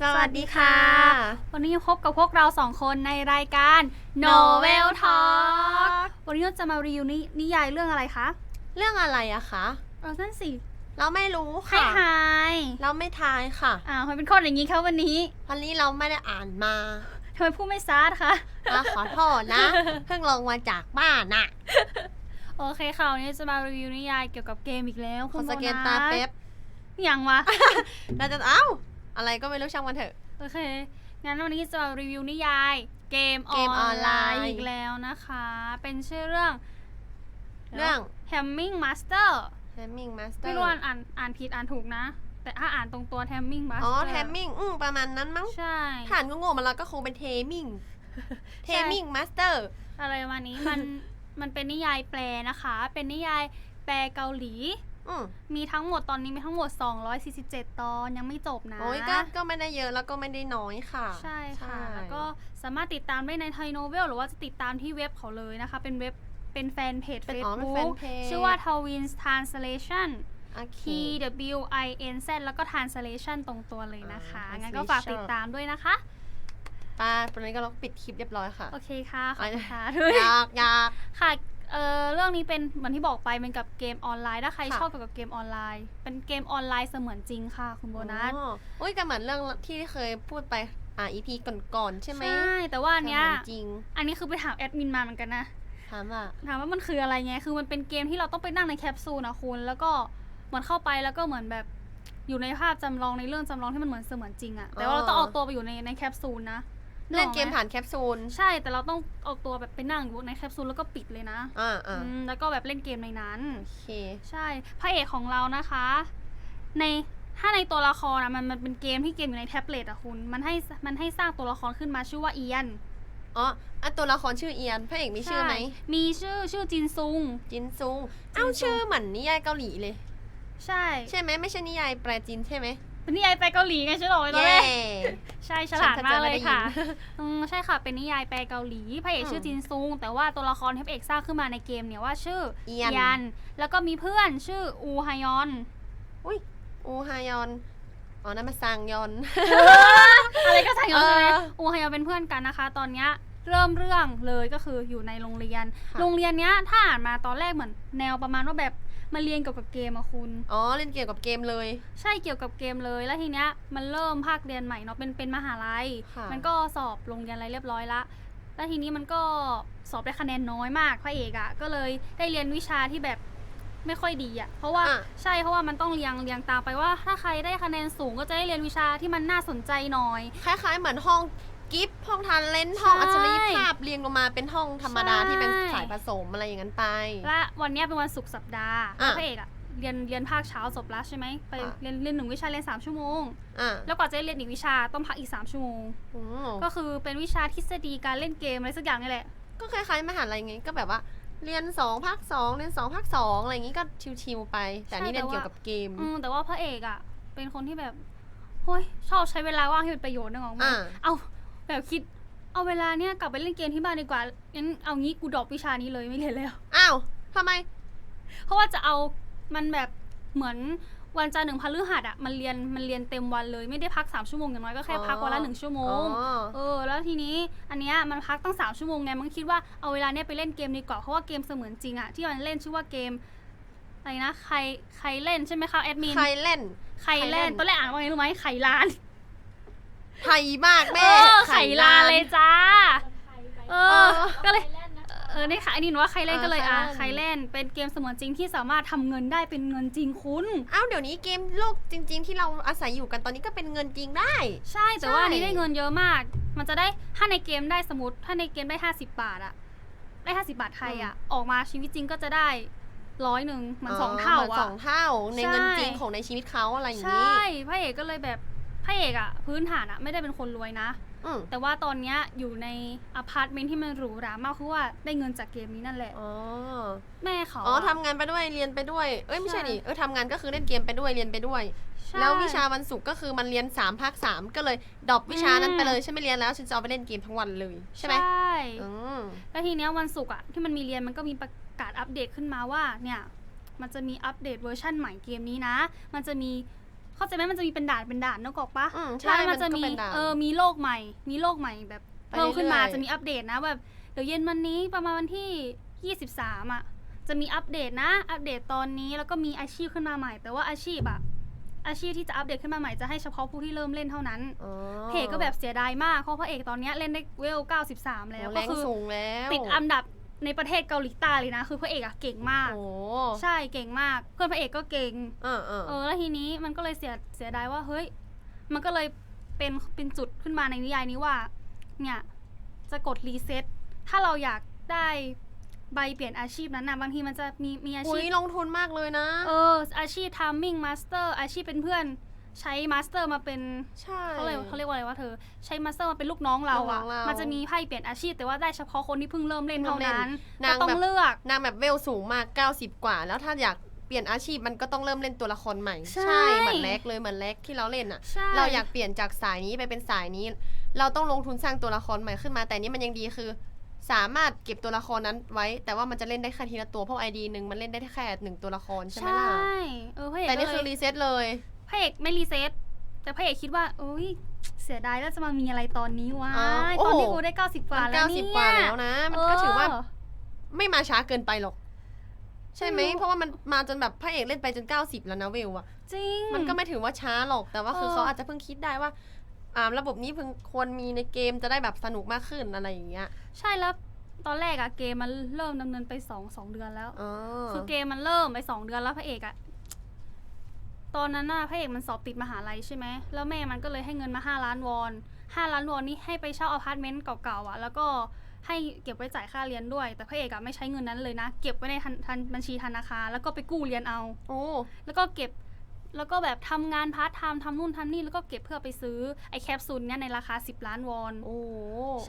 สวัสดีค่ะ วันนี้พบกับพวกเราสองคนในรายการ Novel Talk วันนี้เราจะมารีวิวนินิยายเรื่องอะไรคะ เรื่องอะไรอะคะ เราสั้นสิ เราไม่รู้ให้ค่ะ ทายเราไม่ทายค่ะอ่าทำไมเป็นคนอย่างนี้คะวันนี้วันนี้เราไม่ได้อ่านมาทำไมพูดไม่ซาดคะ อะขอโทษนะ เพิ่งลงมาจากบ้านน่ะโอเคค่ะวันนี้จะมารีวิวนิยายเกี่ยวกับเกมอีกแล้วขคุอณสแกนตาเป๊ปอย่างวะเราจะเอ้า อะไรก็ไม่รู้ช่างมันเถอะ โอเค งั้นวันนี้จะมารีวิวนิยาย เกมอเกมอออนนไลไลน์ น์อีกแล้วนะคะ เป็นชื่อเรื่อง เรื่อง Hamming Master Tamming Master ไม่รู้อ่านอ่านอ่านผิดอ่านถูกนะ แต่ถ้าอ่านตรงตัว Tamming Master อ๋อ Tamming อืมประมาณนั้นมั้งใช่ ฐานก็โง่มาแล้วก็คงเป็น Taming Taming Master อะไรประมาณนี้มัน มันเป็นนิยายแปลนะคะ เป็นนิยายแปลเกาหลี อืมมีทั้งหมดตอนนี้มีทั้งหมด 247 ตอนยังไม่จบนะ โอ้ยก็ก็ไม่ได้เยอะแล้วก็ไม่ได้น้อยค่ะ ใช่ค่ะ ใช่ แล้วก็สามารถติดตามได้ในไทยโนเวลหรือว่าจะติดตามที่เว็บเขาเลยนะคะ เป็นเว็บเป็นแฟนเพจ เป็นอ๋อเป็นแฟน Facebook เพจ ชื่อว่า Twins Translation โอเค T W I N Z แล้วก็ Translation ตรงตัวเลยนะคะ อ่างั้นก็ฝากติดตามด้วยนะคะ ป้าตอนนี้ก็เราปิดคลิปเรียบร้อยค่ะ โอเคค่ะ ขอบคุณค่ะ อยากอยาก ค่ะ เอ่อเรื่องนี้เป็นเหมือนที่บอกไปเป็นกับเกมออนไลน์ถ้าใครค่ะ ชอบเกี่ยวกับเกมออนไลน์ เป็นเกมออนไลน์เสมือนจริงค่ะ คุณโบนัส อ๋ออุ้ยก็เหมือนเรื่องที่เคยพูดไปอ่า EP ก่อนๆใช่ไหมใช่แต่ว่าอันเนี้ยสมืจริงอันนี้คือไปถามแอดมินมาเหมือนกันนะ ถามว่าถามว่ามันคืออะไรไง คือมันเป็นเกมที่เราต้องไปนั่งในแคปซูลนะคุณ แล้วก็เหมือนเข้าไปแล้วก็เหมือนแบบอยู่ในภาพจำลองในเรื่องจำลองที่มันเหมือนเสมือนจริงอะแต่ว่าเราต้องเอาตัวไปอยู่ในในแคปซูลนะ เล่นเกมนึออกไหผ่านแคปซูล ใช่แต่เราต้องเอาตัวแบบไปนั่งอยู่ในแคปซูลแล้วก็ปิดเลยนะอ่าอ่าอืมแล้วก็แบบเล่นเกมในนั้น โอเค ใช่พระเอกของเรานะคะ ในถ้าในตัวละครอะมันมันเป็นเกมที่เกมอยู่ในแท็บเล็ตอะคุณ มันให้มันให้สร้างตัวละครขึ้นมาชื่อว่าเอียนอ๋ออะตัวละครชื่อเอียน พระเอกมีชื่อไหม ใมีชื่อชื่อจินซุง จินซุง เอ้าจินซุง ชื่อเหมือนนิยายเกาหลีเลย ใช่ ใช่ไหมไม่ใช่นิยายแปลจีนใช่ไหม เป็นนิยายแปลเกาหลีไงชื่อหรอกไว้ตอนเย้แรกใช่ฉลาดมากเลยฉันจะไม่ได้ยินค่ะอืมใช่ค่ะเป็นนิยายแปลเกาหลีพระเอกอืมชื่อจินซุง แต่ว่าตัวละครที่พระเอกสร้างขึ้นมาในเกมเนี่ยว่าชื่อเอียนนแล้วก็มีเพื่อนชื่ออูฮยอน อุ้ยอูฮายอนอ๋อนั่นมาซังยอนอะไรก็ใช่ยอนใช่ไหมเอออูฮยอนเป็นเพื่อนกันนะคะ ตอนเนี้ยเริ่มเรื่องเลยก็คืออยู่ในโรงเรียนค่ะโรงเรียนเนี้ยถ้าอ่านมาตอนแรกเหมือนแนวประมาณว่าแบบ มาเรียนเกี่ยวกับเกมอะคุณ อ๋อเล่นเกี่ยวกับเกมเลย ใช่เกี่ยวกับเกมเลย แล้วทีเนี้ยมันเริ่มภาคเรียนใหม่เนาะเป็นเป็นมหาลัย ค่ะ มันก็สอบโรงเรียนอะไรเรียบร้อยละ แล้วทีนี้มันก็สอบได้คะแนนน้อยมากพระเอกอะก็เลยได้เรียนวิชาที่แบบไม่ค่อยดีอะเพราะว่าอะ ใช่เพราะว่ามันต้องเรียงเรียงตามไปว่า ถ้าใครได้คะแนนสูงก็จะได้เรียนวิชาที่มันน่าสนใจหน่อย คล้ายๆเหมือนห้อง กิฟต์ห้องทานเลนห้องใช่อัจฉริยภาพเรียงลงมาเป็นห้องธรรมดาใช่ที่เป็นสายผสมอะไรอย่างนั้นไป และวันเนี้ยเป็นวันศุกร์สัปดาห์อะพระเอกอะเรียนเรียนภาคเช้าจบแล้วใช่ไหมไปอะ เรียนเรียนหนึ่งวิชาเรียนสามชั่วโมง อะแล้วกว่าจะได้เรียนอีกวิชาต้องพักอีกสามชั่วโมงอืมก็คือเป็นวิชาทฤษฎีการเล่นเกมอะไรสักอย่างนี่แหละ ก็คล้ายๆมหาลัยไงก็แบบว่า เรียนสองภาคสองเรียนสองภาคสองอะไรอย่างงี้ก็ชิวๆไป แต่อันนี่ใช่เรียนแต่ว่าเกี่ยวกับเกม อืมแต่ว่าพระเอกอะเป็นคนที่แบบโฮ้ยชอบใช้เวลาว่างให้เป็นประโยชน์นึกออกไหมอ่า เอา แบบคิดเอาเวลาเนี้ยกลับไปเล่นเกมที่บ้านดีกว่างั้นเอางี้กูดรอปวิชานี้เลยไม่เรียนแล้ว อ้าวทำไม เพราะว่าจะเอามันแบบเหมือนวันจันทร์หนึ่งพฤหัสอะมันเรียนมันเรียนเต็มวันเลยไม่ได้พักสามชั่วโมงอย่างน้อยก็แค่พักวันละหนึ่งชั่วโมอ๋องเออแล้วทีนี้อันเนี้ยมันพักตั้งสามชั่วโมงไงมันก็คิดว่าเอาเวลาเนี้ยไปเล่นเกมดีกว่าเพราะว่าเกมเสมือนจริงอะที่มันเล่นชื่อว่าเกมอะไรนะใครใครเล่นใช่ไหมคะแอดมินใครเล่น ใครเล่นใครเล่น ตอนแรกอ่านว่าไงรู้ไหมไข่ลาน ไทยมากแม่เออไข่ลานเลยจ้าเอเอออ ก็เลย เออนี่ค่ะอันนี้หนูว่าใครเล่นก็เลยเอออะใคใครรเล่เล่นนเป็นเกมเสมือนจริงที่สามารถทำเงินได้เป็นเงินจริงคุณ อ้าวเดี๋ยวนี้เกมโลกจริง ๆ ที่เราอาศัยอยู่กันตอนนี้ก็เป็นเงินจริงได้ ใช่ แต่ว่าใช่ อันนี้ได้เงินเยอะมาก มันจะได้ ถ้าในเกมได้สมมติ ถ้าในเกมได้ 50 บาทอะได้ 50 บาทไทยอะออกมาชีวิตจริงก็จะได้ร้อยหนึ่งเหมันสองเท่าหมืนอะสองเท่าในเงินใช่ จริงของในชีวิตเขาอะไรอย่างใชนี้่พระเอกก็เลยแบบ พระเอกอะพื้นฐานอะไม่ได้เป็นคนรวยนะ อืมแต่ว่าตอนเนี้ยอยู่ในอพาร์ตเมนต์ที่มันหรูหรามากเพราะว่าได้เงินจากเกมนี้นั่นแหละ อ๋อแม่เขาอ๋ออะ ทำงานไปด้วยเรียนไปด้วย เอ้ยไม่ใช่ใช่ ดิเออทำงานก็คือเล่นเกมไปด้วยเรียนไปด้วย ใช่ แล้ววิชาวันศุกร์ก็คือมันเรียน3ภาค3ก็เลยดรอปวิชานั้นอืมไปเลยฉันไม่เรียนแล้วฉันจะเอาไปเล่นเกมทั้งวันเลยใช่ไหมใช่อืมแล้วทีเนี้ยวันศุกร์อะที่มันมีเรียนมันก็มีประกาศอัปเดตขึ้นมาว่าเนี่ยมันจะมีอัปเดตเวอร์ชั่นใหม่เกมนี้นะ มันจะมีข เข้าใจไหมมันจะมีเป็นด่านเป็นด่านนึกออกปะอืมใช่แล้วมัมันนจะก็มีเป็นด่านเออมีโลกใหม่ มีโลกใหม่แบบไปเพิ่มขึ้นมาเรื่อยๆ จะมีอัปเดตนะแบบเดี๋ยวเย็นวันนี้ประมาณวันที่ 23อะจะมีอัปเดตนะ อัปเดตตอนนี้แล้วก็มีอาชีพขึ้นมาใหม่ แต่ว่าอาชีพอะอาชีพที่จะอัปเดตขึ้นมาใหม่จะให้เฉพาะผู้ที่เริ่มเล่นเท่านั้น อ๋อพระเอกก็แบบเสียดายมากเพราะพระเอกตอนเนี้ยเล่นได้เวล 93 แล้วโอ้ก็แรงคือสูงแล้วติดอันดับ ในประเทศเกาหลีใต้เลยนะ คือพระเอกอะเก่งมาก โอ้ใช่เก่งมาก เพื่อนพระเอกก็เก่ง เออเออเออแล้วทีนี้มันก็เลยเสียเสียดายว่าเฮ้ย มันก็เลยเป็นเป็นจุดขึ้นมาในนิยายนี้ว่า เนี่ยจะกดรีเซ็ตถ้าเราอยากได้ใบเปลี่ยนอาชีพนั้นนะบางทีมันจะมีมีอาอุ้ชียพลงทุนมากเลยนะ เอออาชีพทามมิ่งมาสเตอร์อาชีพเป็นเพื่อน ใช้มาสเตอร์มาเป็นใช่ เขาเรียกเขาเรียกว่าอะไรวะเธอ ใช้มาสเตอร์มาเป็นลูกน้องเราลูกน้อะองเรามัมันจะมีไพ่เปลี่ยนอาชีพ แต่ว่าได้เฉพาะคนที่เพิ่งเริ่มเล่นเท่านั้นนางก็ต้อแบงบ เลือก นางแบบเวลสูงมาก 90 กว่า แล้วถ้าอยากเปลี่ยนอาชีพมันก็ต้องเริ่มเล่นตัวละครใหม่ใช่ เหมือนแล็กเลยเหมือนแล็กที่เราเล่นอะ ใช่ เราอยากเปลี่ยนจากสายนี้ไปเป็นสายนี้ เราต้องลงทุนสร้างตัวละครใหม่ขึ้นมา แต่นี่มันยังดีคือ สามารถเก็บตัวละครนั้นไว้ แต่ว่ามันจะเล่นได้แค่ทีละตัวเพราะไอดีหนึ่งมันเล่นได้แค่หนึ่งตัวละครใช่ไหมใช่ล่ะ เออพระเอกแต่นี่ก็คือเลยรีเซ็ตเลยพ ระเอกไม่รีเซ็ตแต่พระเอกคิดว่าโอ้ยเสียดายแล้วจะมามีอะไรตอนนี้วะอ้าวโอ้ตอนโหนี้กูได้90กว่ามันแล้วเก้าเนี่สิยบกว่าแล้วนะ มันก็ถือว่าเไม่มาช้าเกินไปหรอก ใช่ไหมไม่รู้ เพราะว่ามันมาจนแบบพระเอกเล่นไปจน 90 แล้วนะเวลอะจริง มันก็ไม่ถือว่าช้าหรอกแต่ว่าคือเออ เขาอาจจะเพิ่งคิดได้ว่าอ่าระบบนี้เพิ่งควรมีในเกมจะได้แบบสนุกมากขึ้นอะไรอย่างเงี้ยใช่แล้วตอนแรกอะเกมมันเริ่มดำเนินไปสองสองเดือนแล้วอ๋อคือเกมมันเริ่มไปสองเดือนแล้วพระเอกอะ ตอนนั้นน่ะพระเอกมันสอบติดมหาลัยใช่ไหมแล้วแม่มันก็เลยให้เงินมาห้าล้านวอนห้าล้านวอนนี้ให้ไปเช่าอพาร์ตเมนต์เก่าๆอะแล้วก็ให้เก็บไว้จ่ายค่าเรียนด้วย แต่พระเอกอะไม่ใช้เงินนั้นเลยนะ เก็บไว้ในธนธนบัญชีธนาคารแล้วก็ไปกู้เรียนเอา โอ้ แล้วก็เก็บ แล้วก็แบบทำงานพาร์ทไทม์ทำนู่นทำนี่ แล้วก็เก็บเพื่อไปซื้อไอ้แคปซูลเนี่ยในราคา 10 ล้านวอน โอ้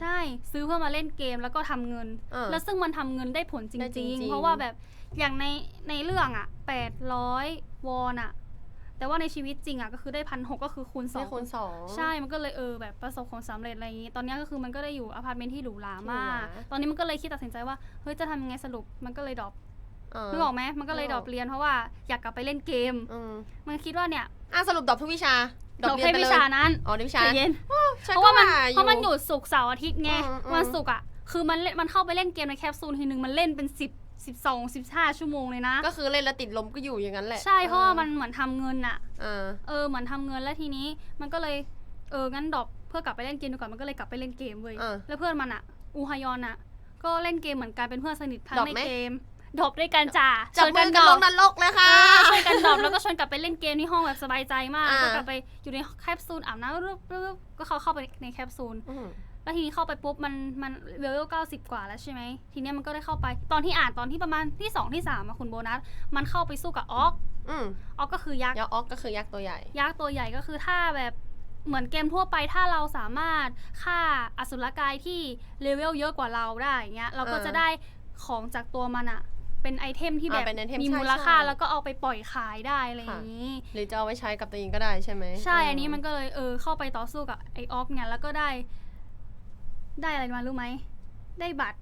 ใช่ ซื้อเพื่อมาเล่นเกมแล้วก็ทำเงินเออแล้วซึ่งมันทำเงินได้ผลจได้จริริงงๆๆเพราะว่าแบบอย่างในในเรื่องอะ800 วอนอะ แต่ว่าในชีวิตจริงอะก็คือได้พันหก็คือคูณสอได้งคูณสอง ใช่ มันก็เลยเออแบบประสบความสำเร็จอะไรอย่างนี้ ตอนนี้ก็คือมันก็ได้อยู่อพาร์ตเมนต์ที่หรูหรามาก หรูหรา ตอนนี้มันก็เลยคิดตัดสินใจว่า เฮ้ย จะทำยังไงสรุป มันก็เลยดรอปเออนึกออกไหมมันก็เลยนึกดอรออกปเรียนเพราะว่าอยากกลับไปเล่นเกม อืมมันคิดว่าเนี่ยอะสรุปดรอปทุกวิชาดรอปเรียแค่นไปวิเลยชานั้นอ๋อในวิชาใจเย็น ฉันเพราะก็ว่ามันว่าเพราะมันหยุดศุกร์เสาร์อาทิตย์ไงอืมอืม วันศุกร์อะคือมันเล่นมันเข้าไปเล่นเกมในแคปซูลทีนึงมันเล่นเป็นสิบ สิบสองสิบห้าชั่วโมงเลยนะ ก็คือเล่นแล้วติดลมก็อยู่อย่างนั้นแหละใช่เพราะว่ามันเหมือนทำเงินอะเออ เออเหมือนทำเงินแล้วทีนี้ มันก็เลยเอองั้นดรอปเพื่อกลับไปเล่นเกมดีกว่ามันก็เลยกลับไปเล่นเกมเว้ยเออแล้วเพื่อนมันอะอูฮยอนอะก็เล่นเกมเหมือนกันเป็นเพื่อนสนิททั้งดรอปในไหม เกมดรอปด้วยกันจ้าจับชวนมืกัอนกันดลรองปนรกเลยค่ะช่วยกันดรอปแล้วก็ชวนกลับไปเล่นเกมที่ห้องแบบสบายใจมากอ่า ก็กลับไปอยู่ในแคปซูลอาบน้ำรึบรึบก็เขาเข้าไปในแคปซูล อืม แล้วทีนี้เข้าไปปุ๊บมันมันเลเวลเก้าสิบกว่าแล้วใช่ไหมทีเนี้ยมันก็ได้เข้าไปตอนที่อ่านตอนที่ประมาณที่สองที่สามอะคุณโบนัสมันเข้าไปสู้กับออกอืมออกก็คือยักษ์ยาออกก็คือยักษ์ตัวใหญ่ ยักษ์ตัวใหญ่ก็คือถ้าแบบเหมือนเกมทั่วไปถ้าเราสามารถฆ่าอสุรกายที่เลเวลเยอะกว่าเราได้อย่างเงี้ยเราก็เออจะได้ของจากตัวมันอะเป็นไอเทมที่อ่าแบบเป็นไอเทมมีใช่มูลค่าใช่แล้วก็เอาไปปล่อยขายได้อะไรอย่างนี้ หรือจะเอาไว้ใช้กับตัวเองก็ได้ใช่ไหมใช่เอันนี้มันก็เลยเออเข้าไปต่อสู้กับไอออฟเนี่ยแล้วก็ได้ ได้อะไรมารู้ไหม ได้บัตร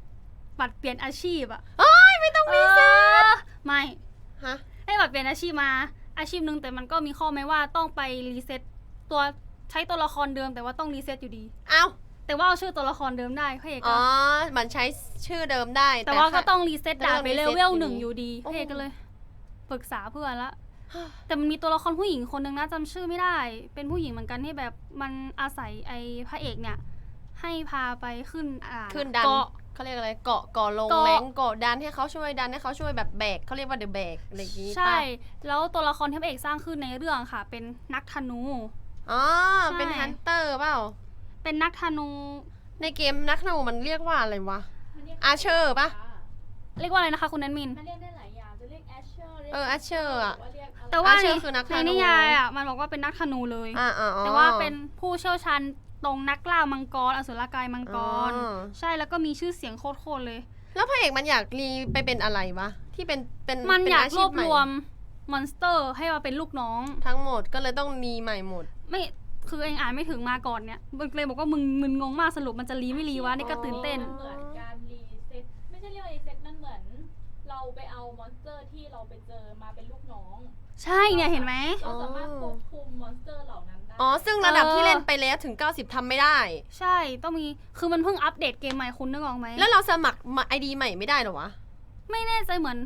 บัตรเปลี่ยนอาชีพอะเอ้ยไม่ต้องรีเซ็ตเออไม่ ฮะ ได้บัตรเปลี่ยนอาชีพมา อาชีพหนึ่งแต่มันก็มีข้อแม้ว่าต้องไปรีเซ็ตตัวใช้ตัวละครเดิม แต่ว่าต้องรีเซ็ตอยู่ดี เอ้า แต่ว่าเอาชื่อตัวละครเดิมได้พระเอกอ๋ก็อเหมือนใช้ชื่อเดิมได้ แต่ว่าก็ค่ะต้องรีเซ็ตแต่ด่านต้องไป reset เลเวลอยู่หนึ่งดีอยู่ดีโอ้ พระเอกก็เลยปรึกษาเพื่อนละ แต่มันมีตัวละครผู้หญิงคนหนึ่งนะจำชื่อไม่ได้ เป็นผู้หญิงเหมือนกันที่แบบมันอาศัยไอ้พระเอกเนี่ย ให้พาไปขึ้นอ่าขึ้นดันเกาะเขาเรียกอะไรเกาะเกาะลงเกาะแรงเกาะดันให้เขาช่วยดันให้เขาช่วยแบบแบกเขาเรียกว่าเดอะแบกอะไรอย่างงี้ใช่ป่ะแล้วตัวละครที่พระเอกสร้างขึ้นในเรื่องค่ะ เป็นนักธนูอ๋อใช่เป็นฮันเตอร์เปล่าเป็นนักธนู ในเกมนักธนูมันเรียกว่าอะไรวะอาเชอร์ปะเรียกว่าอะไรนะคะคุณนันมินมันเรียกได้หลายอย่างจะเรียกแอชเชอร์เออ Asher อะเรียกอะไรแต่ว่าอาเชในอร์คือนักธนูในนิยายอะมันบอกว่าเป็นนักธนูเลยอ่าอ่าอ๋อแต่ว่าเป็นผู้เชี่ยวชาญ ตรงนักล่ามังกร อสุรกายมังกร อ๋อ ใช่แล้วก็มีชื่อเสียงโคตรๆเลย แล้วพระเอกมันอยากรีไปเป็นอะไรวะ ที่เป็นเป็นมันเป็อยากชีรพวบใหรวมมอนสเตอร์ให้มาเป็นลูกน้อง ทั้งหมดก็เลยต้องรีใหม่หมด ไม่คือเองอ่านไม่ถึงมาก่อนเนี่ยมันเลยบอกว่ามึงมึนงงมากสรุปมันจะรีไม่รีวะนี่ก็ตื่นเต้น มันเหมือนการรีเซ็ตไม่ใช่เรียกว่ารีเซ็ตมันเหมือน เราไปเอามอนสเตอร์ที่เราไปเจอมาเป็นลูกน้อง ใช่เนี่ยเห็นไหม เราสามารถควบคุมมอนสเตอร์เหล่านั้นได้ อ๋อ ซึ่งระดับเออที่เล่นไปแล้วถึง 90 ทำไม่ได้ ใช่ต้องมีคือมันเพิ่งอัปเดตเกมใหม่คุณนึกออกไหมแล้วเราสมัครไอดีใหม่ไม่ได้เหรอวะ ไม่แน่ใจเหมือน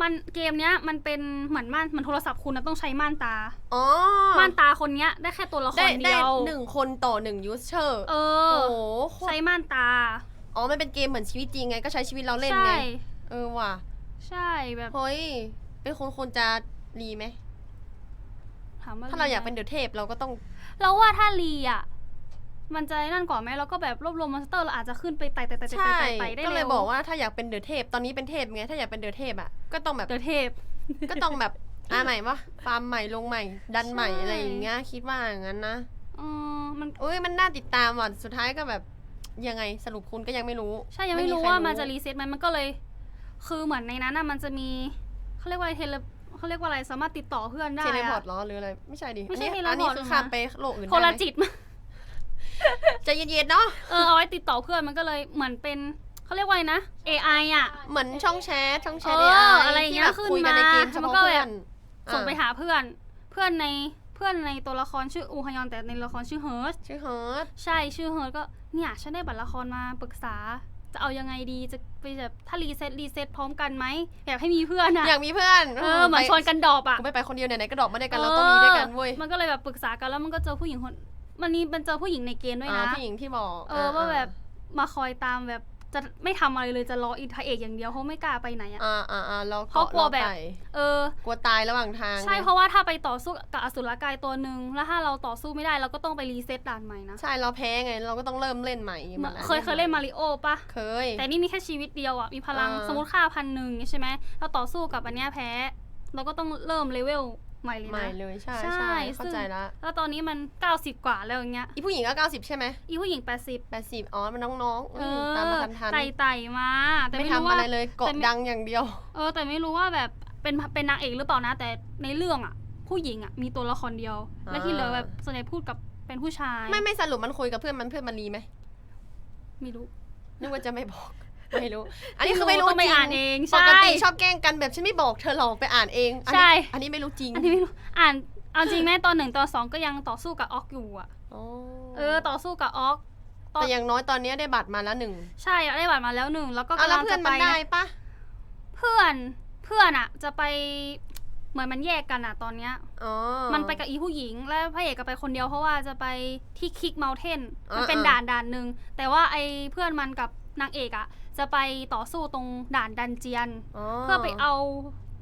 มันเกมเนี้ยมันเป็นเหมือนม่านเหมือนโทรศัพท์คุณนะต้องใช้ม่านตาอ๋อ ม่านตาคนเนี้ยได้แค่ตัวละคได้รได้เดียวหนึ่งคนต่อหนึ่งยูสเชอร์เอโอ้อ โหโคตรใช้ม่านตาอ๋อ มันเป็นเกมเหมือนชีวิตจริงไง ก็ใช้ชีวิตเราเล่นใช่ไง เออว่ะ ใช่แบบ เฮ้ย เป็นคนควรจะรีไหม ถามว่าถ้าเราอยากเป็นเดอะเทพเราก็ต้อง เราว่าถ้ารีอะ มันจะนั่นกว่าไหมเราก็แบบรวบรวมมอนสเตอร์เราอาจจะขึ้นไปไต่ไต่ไต่ไต่ใช่ไต่ไต่ได้ก็เลยเร็วบอกว่าถ้าอยากเป็นเดอะเทพตอนนี้เป็นเทพไงถ้าอยากเป็นเดอะเทพอะก็ต้องแบบเดอะเทพก็ต้องแบบอ่าใหม่ปะฟาร์มใหม่ลงใหม่ ดันใหม่ใช่อะไรอย่างเงี้ยคิดว่าอย่างนั้นนะเออมันอุ้ยมันน่าติดตามว่ะสุดท้ายก็แบบยังไงสรุปคุณก็ยังไม่รู้ ใช่ยังไม่รู้ใคว่ามันจะรีเซ็ตไหมมันก็เลย คือเหมือนในนั้นน่ะมันจะมีเขาเรียกว่าอะไรเทเล เขาเรียกว่าอะไรสามารถติดต่อเพื่อนได้เทเลพอร์ตอะเหรอหรืออะไรไม่ใช่ดิไม่ใช่อันนี้ teleport อันนี้คือหรอข้ามไปโลกอื่นโทรได้ไหมจิตใจะเย็นๆเนาะเออเอาไว้ติดต่อเพื่อนมันก็เลยเหมือนเป็นเขาเรียกว่าอะไรนะ AI อะ เหมือนช่องแชทช่องแชทเออ AI อะไรอย่างเงี้ยที่แบบขึ้นคุยกันในเกมมาเฉมันพาะก็เพื่แบอบนส่งไปอะหาเพื่อน เพื่อนในเพื่อนในตัวละครชื่ออูฮยอนแต่ในละครชื่อเฮิร์ชชื่อเฮิร์ทใช่ชื่อเฮิร์ชก็เนี่ยฉันได้บัตรละครมาปรึกษา จะเอายังไงดีจะไปแบบถ้ารีเซ็ตรีเซ็ตพร้อมกันไหมอยากให้มีเพื่อนอะอยากมีเพื่อนเออเหมือนชวนกันดรอปอะกูไม่ไปคนเดียวไหนๆก็ดรอกมาด้วยกันเราต้องมีด้วยกันเว้ยมันก็เลยแบบปรึกษากันแล้วมันก็เจอผู้หญิงคนมันนี่มันเจอผู้หญิงในเกมด้วยอ่านะผู้หญิงที่บอกเออว่าแบบมาคอยตามแบบ จะไม่ทำอะไรเลยจะรออีพระเอกอย่างเดียวเพราะไม่กล้าไปไหนอะอ่าอ่าอ่าเราเพราะกลัวแบบไปเออ กลัวตายระหว่างทาง ใช่ไงเพราะว่าถ้าไปต่อสู้กับอสุรกายตัวหนึ่งแล้วถ้าเราต่อสู้ไม่ได้เราก็ต้องไปรีเซ็ตด่านใหม่นะ ใช่เราแพ้ไงเราก็ต้องเริ่มเล่นใหม่หมือนเคยเคยเล่นมาริโอปะเคย แต่นี่มีแค่ชีวิตเดียวอะมีพลังอ่าสมมติค่าพันหนึ่งใช่ไหมเราต่อสู้กับอันเนี้ยแพ้ เราก็ต้องเริ่มเลเวลใหม่เลยใหม่นะ เลยใช่ใช่ใช่เข้าซึ่งใจละแล้วตอนนี้มัน 90 กว่าแล้วอย่างเงี้ยอีผู้หญิงก็ 90 ใช่ไหมอีผู้หญิง 80 80อ๋อมันน้องๆเออืมอตามมาทันทันไต่ไต่มาแต่ไม่ไม่รู้ทำว่า อะไรเลยเกาะแต่ไม่ ดังอย่างเดียว เออแต่ไม่รู้ว่าแบบเป็นเป็นนางเอกหรือเปล่านะ แต่ในเรื่องอะผู้หญิงอะมีตัวละครเดียวและที่เหลือแบบส่วนใหญ่พูดกับเป็นผู้ชายไม่ไม่สรุปมันคุยกับเพื่อนมันเพื่อนมันรีไหมไม่รู้ นึกว่าจะไม่บอก ไม่รู้ อันนี้คือไม่รู้ต้องไปจริงอ่านเองปใช่ กติชอบแกล้งกันแบบฉันไม่บอกเธอหรอกไปอ่านเองอันนี้ใช่ อันนี้ไม่รู้จริงอันนี้ไม่รู้อ่านเอาจริงแม่ตอนหนึ่งตอนสองก็ยังต่อสู้กับออกอยู่อะอ๋อเออต่อสู้กับออก ตอน แต่อย่างน้อยตอนนี้ได้บัตรมาแล้วหนึ่งใช่ได้บัตรมาแล้วหนึ่งแล้วก็อะกำแล้ลัวงเพื่อจะนไปมันได้นะปะเพื่อนเพื่อนอะจะไปเหมือนมันแยกกันอะตอนเนี้ย อ๋อ มันไปกับอีผู้หญิง และพระเอกก็ไปคนเดียวเพราะว่าจะไปที่คิกเมลเทนมันเป็นอ่า ด่านด่านหนึ่งแต่ว่าไอ้เพื่อนมันกับนางเอกอะ จะไปต่อสู้ตรงด่านดันเจียน เพื่อไปเอา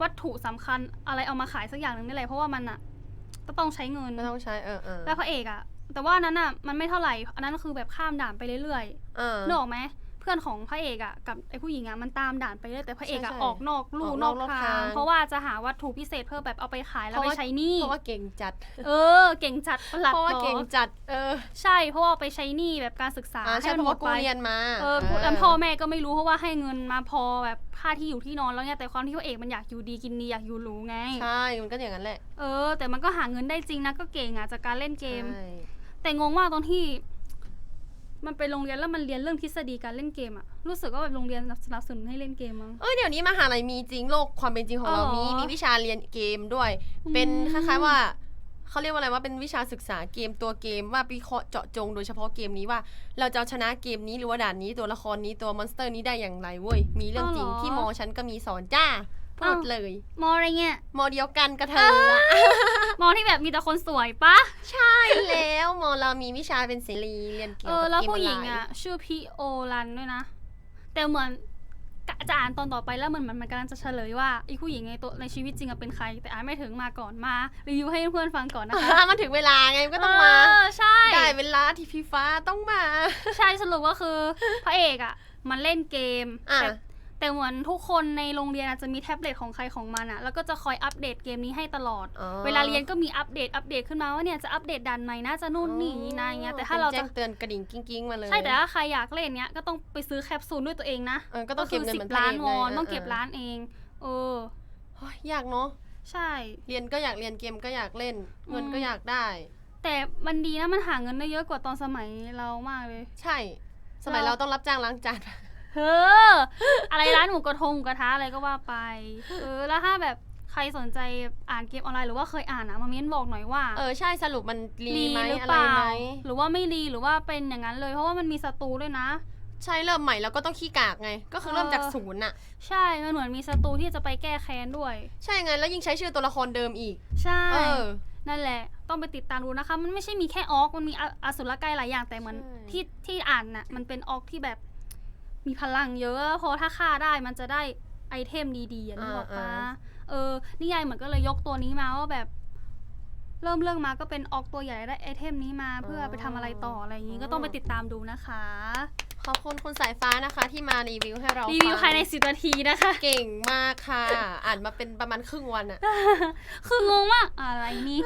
วัตถุสำคัญอะไรเอามาขายสักอย่างหนึ่งนี่แหละเพราะว่ามันอะก็ต้องใช้เงินไม่ต้องใช้เออเออแล้วพระเอกอะแต่ว่าอันนั้นอะมันไม่เท่าไหร่ อันนั้นคือแบบข้ามด่านไปเรื่อยเออๆนึกออกไหมเพื่อนของพระเอกอะกับไอ้ผู้หญิงอะมันตามด่านไปเรื่อยแต่พระเอกอะใช่ใช่ออกนอกลู่ออกนนออกกทาทาง ง เพราะว่าจะหาวัตถุพิเศษเพื่อแบบเอาไปขายแล้วไปใช้หนี้เพราะว่าเก่งจัด เออ เก่งจัดประหลัดเพราะว่าหรอเก่งจัด เออใช่เพราะว่าเอาไปใช้หนี้แบบการศึกษาอ่าใช่เพมันราะหมว่าดกูไป เรียนมาเออกูแล้วพ่อแม่ก็ไม่รู้เพราะว่าให้เงินมาพอแบบค่าที่อยู่ที่นอนแล้วเนี่ยแต่ความที่พระเอกมันอยากอยู่ดีกินดีอยากอยู่หรูไง ใช่ มันก็อย่างนั้นแหละเออ แต่มันก็หาเงินได้จริงนะก็เก่งอะจากการเล่นเกม ใช่แต่งงมากตอนที่ มันไปโรงเรียนแล้วมันเรียนเรื่องทฤษฎีการเล่นเกมอะรู้สึกว่าแบบโรงเรียนสนับสนุนให้เล่นเกมมั้ง เอ้ยเดี๋ยวนี้มหาลัยมีจริงโลกความเป็นจริงของเราอ๋อมีมีวิชาเรียนเกมด้วยเป็นอืมคล้ายๆว่าเขาเรียกว่าอะไรว่าเป็นวิชาศึกษาเกมตัวเกมว่าวิเคราะห์เจาะจงโดยเฉพาะเกมนี้ว่า เราจะเอาชนะเกมนี้หรือว่าด่านนี้ตัวละครนี้ตัวมอนสเตอร์นี้ได้อย่างไรเว้ยมีเรื่องจริงที่มอฉันก็มีสอนจ้า พูดเลย มออะไรเงี้ยมอเดียวกันกับเธออะมอที่แบบมีแต่คนสวยปะใช่แล้วมอเรามีวิชาเป็นเสรีเรียนเกี่ยเอวอกับแล้วเกมอผู้อนหไลญิงน์อะ ชื่อพี่โอรันด้วยนะ แต่เหมือนกะจะอ่านตอนต่อไปแล้วมันมันมันกำลังจะเฉลยว่าไอ้ผู้หญิงในตัวในชีวิตจริงอะเป็นใคร แต่อ่านไม่ถึงมาก่อนมารีวิวให้เพื่อนๆฟังก่อนนะคะมันถึงเวลาไงมันก็ต้องมา เออใช่ ได้เวลาที่พี่ฟ้าต้องมา ใช่สรุปก็คือ พระเอกอะ มันเล่นเกม อะ แต่ แต่เหมือนทุกคนในโรงเรียนอาจจะมีแท็บเล็ตของใครของมันอะแล้วก็จะคอยอัปเดตเกมนี้ให้ตลอด อ๋อเวลาเรียนก็มีอัปเดตอัปเดตขึ้นมาว่าเนี่ยจะอัปเดตดันใหม่นะจะนู่นนี่นะอย่างเงี้ยแต่ถ้าเราป็นจะ แจ้งเตือนกระดิ่งกิ้งกิ้งๆมาเลยใช่แต่ถ้าใครอยากเล่นเนี้ยก็ต้องไปซื้อแคปซูลด้วยตัวเองนะเออก็ต้องเก็บเงินสิเหมือนบล้านพระเอกวอนไงต้องเก็บเออล้านเอง เออ โอ้ยยากเนาะใช่ เรียนก็อยากเรียนเกมก็อยากเล่น เงินอืมก็อยากได้ แต่มันดีนะมันหาเงินได้เยอะกว่าตอนสมัยเรามากเลย ใช่ สมัยเรา เราต้องรับจ้างล้างจาน เอออะไรร้านหมูกระทงหมูกระทะอะไรก็ว่าไป เออ แล้วถ้าแบบใครรสนใจอ่านเกมออนไลน์หรือว่าเคยอ่านอะมาเม้นบอกหน่อยว่าเออใช่สรุปมันรีรีไหมหรืออะเปไรล่าไหมหรือว่าไม่รีหรือว่าเป็นอย่างนั้นเลย เพราะว่ามันมีศัตรูด้วยนะ ใช่เริ่มใหม่แล้วก็ต้องขี้กากไง ก็คือเริ่มจากศูนย์อะใช่มันเหมือนมีศัตรูที่จะไปแก้แค้นด้วย ใช่ไงแล้วยิ่งใช้ชื่อตัวละครเดิมอีก ใช่เออนั่นแหละ ต้องไปติดตามดูนะคะ มันไม่ใช่มีแค่ออก มันมีออสุรกายหลายอย่างแต่เหมือนใช่ที่ที่อ่านน่ะ มันเป็นออกที่แบบ มีพลังเยอะเพราะถ้าฆ่าได้มันจะได้ไอเทมดีๆอะนึกออกปะเออนิยายเหมือนก็เลยยกตัวนี้มาว่าแบบ เริ่มเรื่องมาก็เป็นออกตัวใหญ่ได้ไอเทมนี้มาเพื่อไปทำอะไรต่ออะไรอย่างนี้ก็ต้องไปติดตามดูนะคะ ขอบคุณคุณสายฟ้านะคะ ที่มารีวิวให้เรารีวิวฟังภายในสิบนาทีนะคะ เก่งมากค่ะ อ่านมาเป็นประมาณครึ่งวันอะคืองงมากอะไรนี่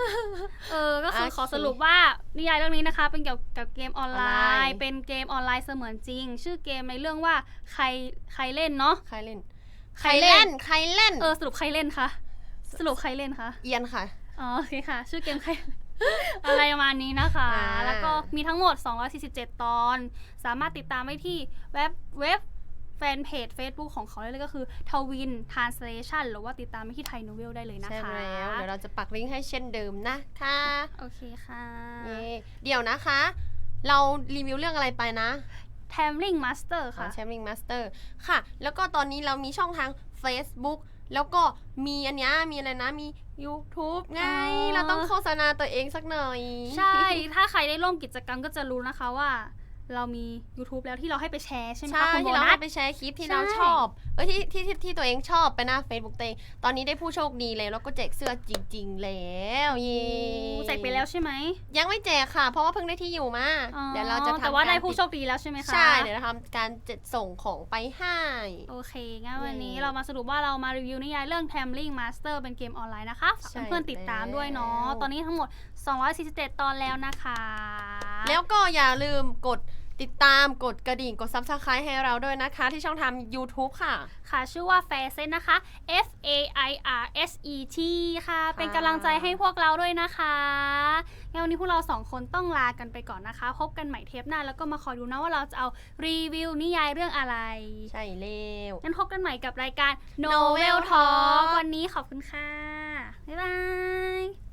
เออ ก็คือโอเคขอสรุปว่านิยายเรื่องนี้นะคะ เป็นเกี่ยวกับเกมออนไลออนไลน์น์ เป็นเกมออนไลน์เสมือนจริง ชื่อเกมในเรื่องว่าใครใครเล่นเนาะ ใครเล่น ใครเล่น ใครเล่น เออสรุปใครเล่นคะ สรุปใครเล่นคะ เอียนค่ะ อ๋อโอเคค่ะ ชื่อเกมใคร อะไรประมาณนี้นะคะ อ่า แล้วก็มีทั้งหมด 247 ตอน สามารถติดตามได้ที่เว็บเว็บแฟนเพจ Facebook ของเขาได้เลยก็คือทวิน Translation หรือว่าติดตามไปที่ไทยโนเวลได้เลยนะใช่คะแล้วเดี๋ยวเราจะปักลิงก์ให้เช่นเดิมนะคะโอเคค่ะเย่เดี๋ยวนะคะ เรารีวิวเรื่องอะไรไปนะ t a m l i n g Master ค่ะค่ะ แชมป์ลิงมาสเตอร์ค่ะ แล้วก็ตอนนี้เรามีช่องทาง Facebook แล้วก็มีอันเนี้ยมีอะไรนะมี YouTube ไง อ๋อ เราต้องโฆษณาตัวเองสักหน่อย ใช่ ถ้าใครได้ร่วมกิจกรรมก็จะรู้นะคะว่า เรามี YouTube แล้วที่เราให้ไปแชร์ใช่ไหมใช่คะคุณโบที่เรานัให้สไปแชร์คลิปที่ใช่เราชอบเอ้ยที่ที่ที่ที่ตัวเองชอบไปหน้า Facebook ตัวเองตอนนี้ได้ผู้โชคดีแล้วแล้วก็แจกเสื้อจริง ๆ แล้วเย่แจกไปแล้วใช่ไหมยังไม่แจกค่ะ เพราะว่าเพิ่งได้ที่อยู่มาอ๋อเดี๋ยวเราจะทำแต่ว่าได้กรผู้ติโชคดีแล้วใช่ไหมคะใช่เดี๋ยวเราทำการจัดส่งของไปให้ โอเคงั้นวันนี้เย้เรามาสรุปว่าเรามารีวิวนิยายเรื่อง t a m l i n g Master เป็นเกมออนไลน์นะคะฝากใช่เพื่อนๆติดตามด้วยเนาะแล้ว ตอนนี้ทั้งหมด 247 ตอนแล้วนะคะ แล้วก็อย่าลืมกด ติดตามกดกระดิ่งกด Subscribe ให้เราด้วยนะคะ ที่ช่องทาง YouTube ค่ะ ค่ะ ชื่อว่า f a i r s e t นะคะ F A I R S E T ค่ะ เป็นกำลังใจให้พวกเราด้วยนะคะงั้นวันนี้พวกเราสองคนต้องลากันไปก่อนนะคะ พบกันใหม่เทปหน้า แล้วก็มาคอยดูนะว่าเราจะเอารีวิวนิยายเรื่องอะไร ใช่เร็ว งั้นพบกันใหม่กับรายการ Novel Novel Talk Talk วันนี้ขอบคุณค่ะ บ๊ายบาย